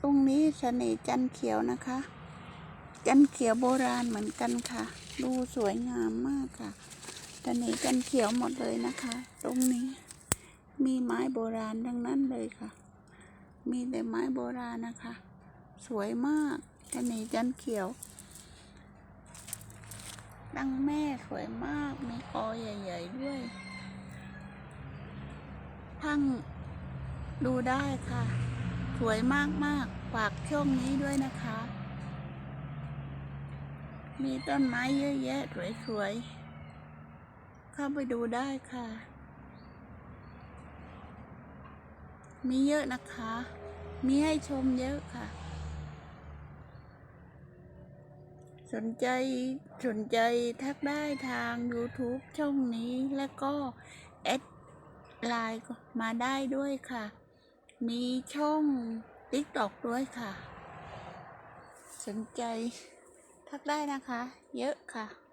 ตรงนี้เสน่ห์จันเขียวนะคะ จันเขียวโบราณเหมือนกันค่ะ ดูสวยงามมากค่ะเสน่ห์จันเขียวหมดเลยนะคะ ตรงนี้ มีไม้โบราณทั้งนั้นเลยค่ะ มีแต่ไม้โบราณนะคะ สวยมากเสน่ห์จันเขียวดังแม่สวยมาก มีกอใหญ่ๆด้วยพังดูได้ค่ะ สวยมากมากๆ ฝากช่วงนี้ด้วยนะคะ มีต้นไม้เยอะแยะสวยๆ เข้าไปดูได้ค่ะ มีเยอะนะคะ มีให้ชมเยอะค่ะ สนใจสนใจทักได้ทาง YouTube ช่องนี้แล้วก็แอดไลน์มาได้ด้วยค่ะ มีช่องติ๊กตอกด้วยค่ะ สนใจทักได้นะคะ เยอะค่ะ